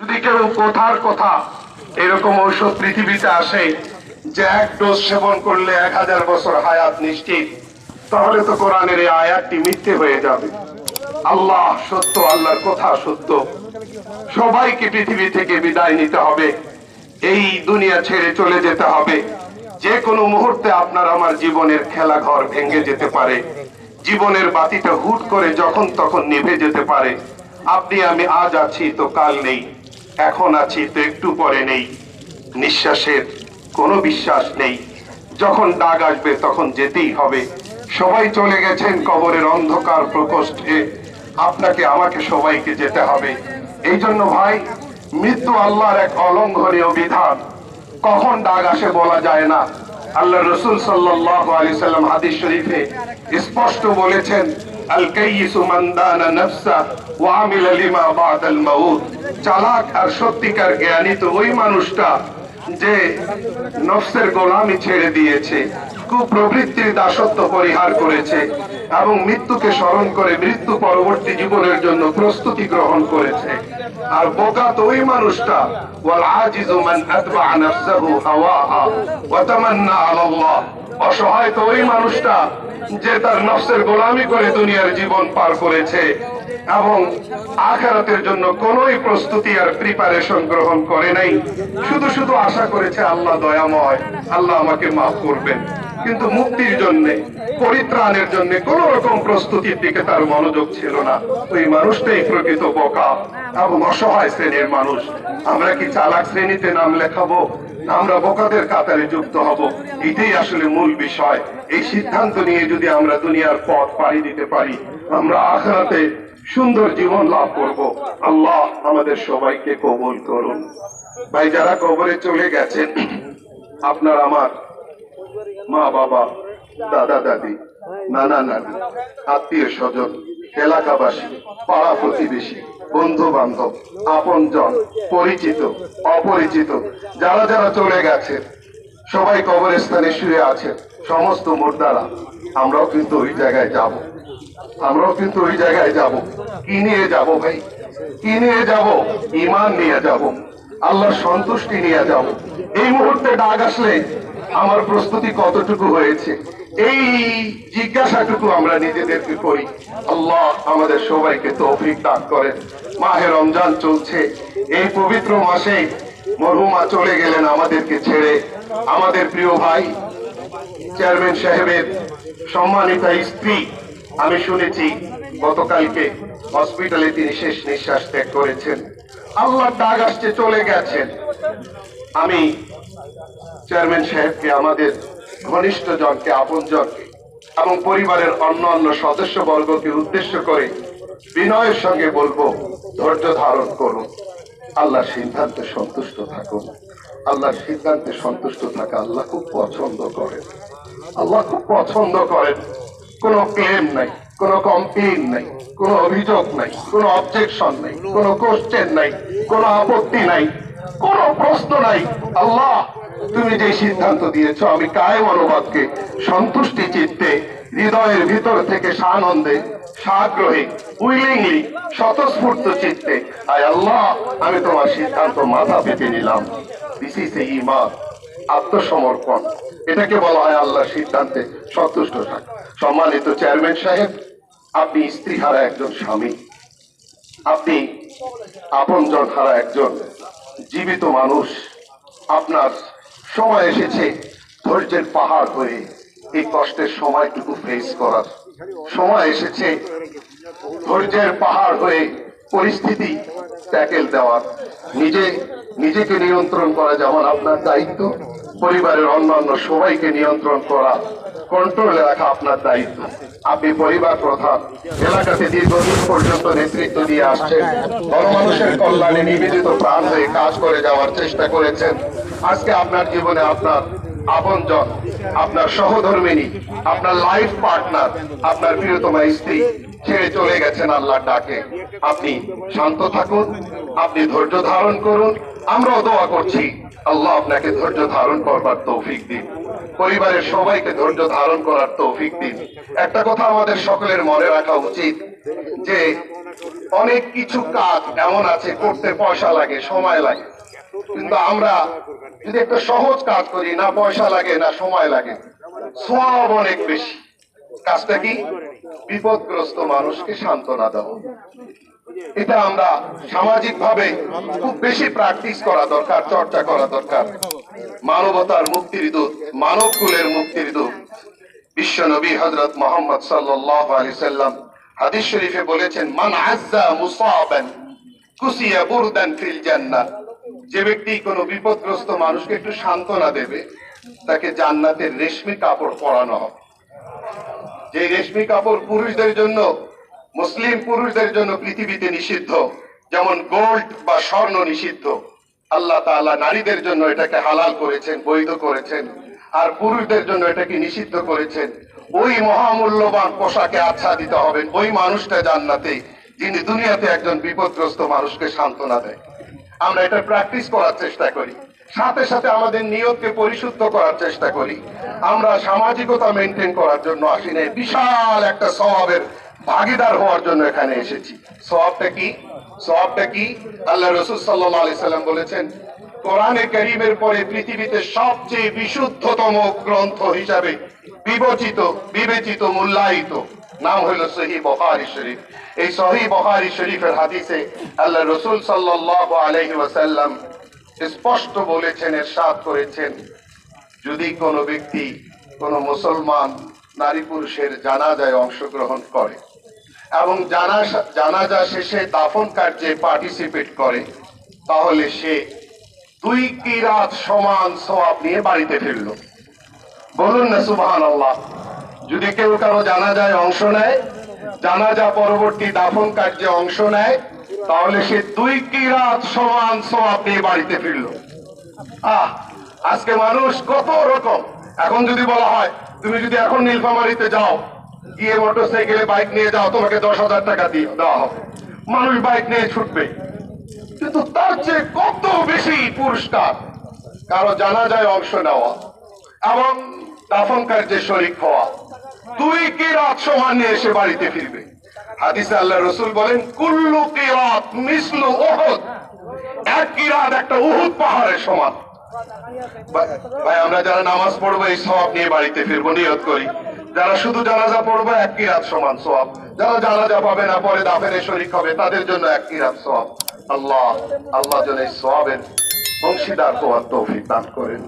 যদি কেউ কোথার কথা? এরকম ঔষধ পৃথিবীতে আসে যে এক ডোজ সেবন করলে এক হাজার বছর হায়াত নিশ্চিত। তাহলে তো কোরআনের এই আয়াতটি মিথ্যে হয়ে যাবে। আল্লাহ সত্য, আল্লাহর কথা সত্য। সবাইকে পৃথিবী থেকে বিদায় নিতে হবে। এই দুনিয়া ছেড়ে চলে যেতে হবে। যে কোনো মুহূর্তে আপনার আমার জীবনের খেলা ঘর ভেঙে যেতে পারে। জীবনের বাতিটা হুট করে যখন তখন নিভে যেতে পারে। আপনি, আমি আজ আছি, তো কাল নেই। এখন আছি তো একটু পরে নেই। নিঃশ্বাসের কোনো বিশ্বাস নেই। যখন ডাক আসবে তখন যেতেই হবে। সবাই চলে গেছেন কবরের অন্ধকার প্রকোষ্ঠে। আপনাকে, আমাকে সবাইকে যেতে হবে। এই জন্য ভাই, মৃত্যু আল্লাহর এক অলঙ্ঘনীয় বিধান। কখন ডাক আসে বলা যায় না। আল্লাহ রসুল সাল্লাহ আলি সাল্লাম হাদিস শরীফে স্পষ্ট বলেছেন চালাক আর সত্যিকার জ্ঞানী তো ওই মানুষটা যে নফসের গোলামি ছেড়ে দিয়েছে, কুপ্রবৃত্তির দাসত্ব পরিহার করেছে এবং মৃত্যুকে স্মরণ করে মৃত্যু পরবর্তী জীবনের জন্য প্রস্তুতি গ্রহণ করেছে। আর বোকা তো ওই মানুষটা, ওয়াল আজিজু মান আতবা নাফসাহু হাওয়াহা ওয়া তামান্না আলাল্লাহ। অসহায় তো ওই মানুষটা যে তার নফসের গোলামি করে দুনিয়ার জীবন পার করেছে। এবং আখারাতের জন্য কোনোই প্রস্তুতি আর প্রিপারেশন গ্রহণ করে নাই। শুধু শুধু আশা করেছে, আল্লাহ দয়াময়, আল্লাহ আমাকে মাফ করবেন। কিন্তু মুক্তির জন্য, পরিত্রাণের জন্য কোন রকম প্রস্তুতির দিকে তার মনোযোগ ছিল না। ওই মানুষটাই প্রকৃত বোকা এবং অসহায় শ্রেণির মানুষ। আমরা কি চালাক শ্রেণীতে নাম লেখাবো? আমরা বোকাদের কাতারে যুক্ত হব? এটাই আসলে মূল বিষয়। এই সিদ্ধান্ত নিয়ে যদি আমরা দুনিয়ার পথ পাড়ি দিতে পারি, আমরা আখরাতে সুন্দর জীবন লাভ করব। আল্লাহ আমাদের সবাইকে কবুল করুন। ভাই, যারা কবরে চলে গেছেন, আপনার আমার মা বাবা, দাদা দাদি, নানা নানি, আত্মীয় স্বজন, এলাকাবাসী, পাড়া প্রতিবেশী, বন্ধু বান্ধব আপন জন পরিচিত, অপরিচিত, যারা যারা চলে গেছে সবাই কবরস্থানে শুয়ে আছেন, সমস্ত মোর্দারা, আমরাও কিন্তু ওই জায়গায় যাব। আমরাও কিন্তু ওই জায়গায় যাব। কি নিয়ে যাব ভাই? কি নিয়ে যাব? ইমান নিয়ে যাব। আল্লাহর সন্তুষ্টি নিয়ে যাব। এই মুহূর্তে ডাক আসলে আমার প্রস্তুতি কতটুকু হয়েছে? এই জিজ্ঞাসাটুকু আমরা নিজেদেরকে করি আল্লাহ আমাদের সবাইকে তৌফিক দান করেন। মাহে রমজান চলছে। এই পবিত্র মাসে মরহুমা চলে গেলেন আমাদেরকে ছেড়ে। আমাদের প্রিয় ভাই, চেয়ারম্যান সাহেবের সম্মানিত স্ত্রী আমি শুনেছি, গতকালকে হসপিটালে তিনি শেষ নিঃশ্বাস ত্যাগ করেছেন। আল্লাহ ডাক আসছে, চলে গেছেন। আমি চেয়ারম্যান সাহেবকে, আমাদের ঘনিষ্ঠ জনকে আপন জনকে এবং পরিবারের অন্য অন্য সদস্য বর্গকে উদ্দেশ্য করে বিনয়ের সঙ্গে বলব, ধৈর্য ধারণ করুন। আল্লাহর সিদ্ধান্তে সন্তুষ্ট থাকুন। আল্লাহর সিদ্ধান্তে সন্তুষ্ট থাকা আল্লাহ খুব পছন্দ করেন। আল্লাহ খুব পছন্দ করেন। কোনো ক্লেম নাই, কোনো কমপ্লেন নাই, কোনো অভিযোগ নাই, কোনো অবজেকশন নাই, কোনো কোশ্চেন নাই, কোনো আপত্তি নাই, কোনো প্রশ্ন নাই। আল্লাহ, তুমি যে সিদ্ধান্ত দিয়েছ, আমি কায় অনুবাদকে সন্তুষ্টি, চিত্তে, হৃদয়ের ভিতর থেকে সানন্দে, সাগ্রহে উইলিংলি স্বতঃস্ফূর্ত চিত্তে। আয় আল্লাহ, আমি তোমার সিদ্ধান্ত মাথা পেতে নিলাম। দিস ইজ এ ইমান আত্মসমর্পণ। এটাকে বলা হয় আল্লাহর সিদ্ধান্তে সন্তুষ্ট থাক। সম্মানিত চেয়ারম্যান সাহেব, আপনি স্ত্রী হারা একজন স্বামী। আপনি আপনজন হারা একজন জীবিত মানুষ। আপনার সময় এসেছে ধৈর্যের পাহাড় হয়ে এই কষ্টের সময়টুকু ফেস করার। সময় এসেছে ধৈর্যের পাহাড় হয়ে পরিস্থিতি ট্যাকেল দেওয়ার। নিজে, নিজেকে নিয়ন্ত্রণ করা যেমন আপনার দায়িত্ব, পরিবারের অন্যান্য সবাইকে নিয়ন্ত্রণ করা কন্ট্রোলে রাখা আপনার দায়িত্ব। আপনি পরিবার প্রধান এলাকাতে দীর্ঘদিন পর্যন্ত নেতৃত্ব দিয়ে আসছেন। গণমানুষের কল্যাণে নিবেদিত প্রাণ হয়ে কাজ করে যাওয়ার চেষ্টা করেছেন। আজকে আপনার জীবনে আপনার আপনজন, আপনার সহধর্মিনী, আপনার লাইফ পার্টনার আপনার প্রিয়তমা স্ত্রী ছেড়ে চলে গেছেন আল্লাহর ডাকে। আপনি শান্ত থাকুন, আপনি ধৈর্য ধারণ করুন, আমরাও দোয়া করছি। আল্লাহ আপনাকে ধৈর্য ধারণ করবার তৌফিক দিন। পরিবারের সবাইকে ধৈর্য ধারণ করার তৌফিক দিন। একটা কথা আমাদের সকলের মনে রাখা উচিত, যে অনেক কিছু কাজ এমন আছে, করতে পয়সা লাগে, সময় লাগে। কিন্তু আমরা যদি একটা সহজ কাজ করি, না পয়সা লাগে, না সময় লাগে, সব অনেক বেশি। কাজটা কি? বিপদগ্রস্ত মানুষকে সান্ত্বনা দেওয়া। এটা আমরা সামাজিক ভাবে খুব বেশি প্র্যাকটিস করা দরকার, চর্চা করা দরকার। মানবতার মুক্তির দূত, মানব কুলের মুক্তির দূত। বিশ্ব নবী হজরত মোহাম্মদ সাল্লাহ আলি সাল্লাম হাদিস শরীফে বলেছেন, মান আজ্জা মুসাবান, কুসিয়া বুরদান ফিল জান্নাত যে ব্যক্তি কোনো বিপদগ্রস্ত মানুষকে একটু সান্ত্বনা দেবে, তাকে জান্নাতের রেশমি কাপড় পরানো হবে। যে রেশমি কাপড় পুরুষদের জন্য, মুসলিম পুরুষদের জন্য পৃথিবীতে নিষিদ্ধ, যেমন গোল্ড বা স্বর্ণ নিষিদ্ধ, আল্লাহ তাআলা নারীদের জন্য এটাকে হালাল করেছেন, বৈধ করেছেন, আর পুরুষদের জন্য এটাকে নিষিদ্ধ করেছেন। ওই মহামূল্যবান পোশাকে আচ্ছাদিত হবেন, ওই মানুষটা জান্নাতে, যিনি দুনিয়াতে একজন বিপদগ্রস্ত মানুষকে সান্ত্বনা দেয়। আমরা এটা প্র্যাকটিস করার চেষ্টা করি। সাথে সাথে আমাদের নিয়তকে পরিশুদ্ধ করার চেষ্টা করি। আমরা সামাজিকতা মেনটেন করার জন্য আসি না বিশাল একটা স্বভাবের ভাগিদার হওয়ার জন্য এখানে এসেছি। স্বভাবটা কি? স্বভাবটা কি? আল্লাহ রসুল সাল্লাহ আলি সাল্লাম বলেছেন কোরআনে করিমের পরে পৃথিবীতে সবচেয়ে বিশুদ্ধতম গ্রন্থ হিসাবে বিবেচিত বিবেচিত, মূল্যায়িত নাম হইল সহি বহারি শরীফ। এই সহি বহারি শরীফের হাদিসে আল্লাহ রসুল সাল্লাহ আলহি ওয়াসাল্লাম স্পষ্ট বলেছেন এর এরশাদ করেছেন, যদি কোনো ব্যক্তি, কোনো মুসলমান নারী পুরুষের জানাজায় অংশগ্রহণ করে এবং জানাসা- জানাজা শেষে দাফন কার্যে পার্টিসিপেট করে, তাহলে সে দুই কিরাত সমান সওয়াব নিয়ে বাড়িতে ফিরল? বলুন না সুবহান আল্লাহ যদি কেউ কারও জানাজায় অংশ নেয়, জানাজা পরবর্তী দাফন কার্যে অংশ নেয়, তাহলে সে দুই কিরাত সমান সওয়াব নিয়ে বাড়িতে ফিরল? আহ, আজকে মানুষ কত রকম। এখন যদি বলা হয়, তুমি যদি এখন নীলফামারিতে যাও, গিয়ে মোটর সাইকেলে বাইক নিয়ে যাও, তোমাকে দশ হাজার টাকা দিয়ে দেওয়া হবে। মানুষ বাইক নিয়ে ছুটবে। কিন্তু তার চেয়ে কত বেশি পুরস্কার? কারও জানা যায় অংশ নেওয়া এবং দাফন কার্যে শরিক হওয়া। দুই কিরাত সমান নিয়ে এসে বাড়িতে ফিরবে। হাদিসে আল্লাহ রসুল বলেন, কুল্লু কিরাত মিসলু ওহদ এক কিরাত একটা উহুদ পাহাড়ের সমান। ভাই আমরা যারা নামাজ পড়ব, এই সব নিয়ে বাড়িতে ফিরবো, নিয়ত করি। যারা শুধু জানাজা পড়ব, এক কিরাত সমান সব যারা জানাজা পাবে না, পরে দাফের শরিক হবে, তাদের জন্য এক কিরাত সব আল্লাহ আল্লাহ যেন এই সবের অংশীদার হওয়ার তৌফিক দান করেন।